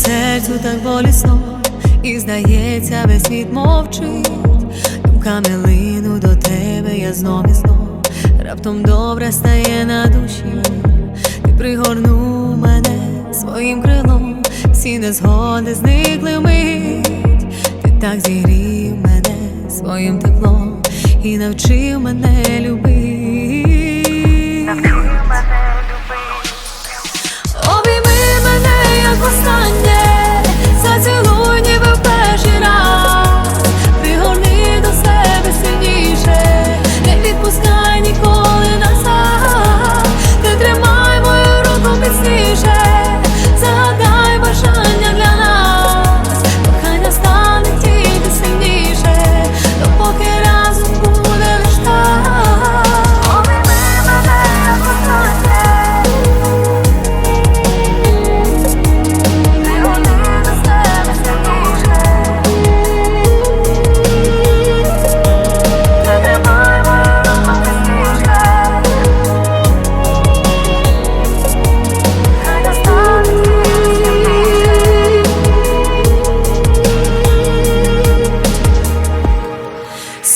серцю так болісно, і здається, весь світ мовчить. Думками лину до тебе, я знов і знов Раптом добре стає на душі, ти пригорнув мене своїм крилом, всі незгоди зникли вмить. Ти так зігрів мене своїм теплом і навчив мене любити. Обійми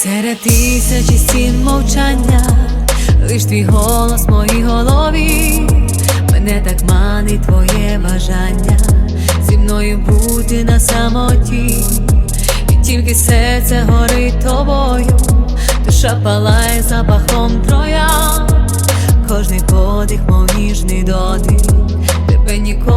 Серед тисячі стін мовчання, лиш твій голос в моїй голові, мене так манить твоє бажання зі мною бути на самоті, і тільки серце горить тобою, душа палає запахом троян, кожний подих, мов ніжний дотик, тебе ніколи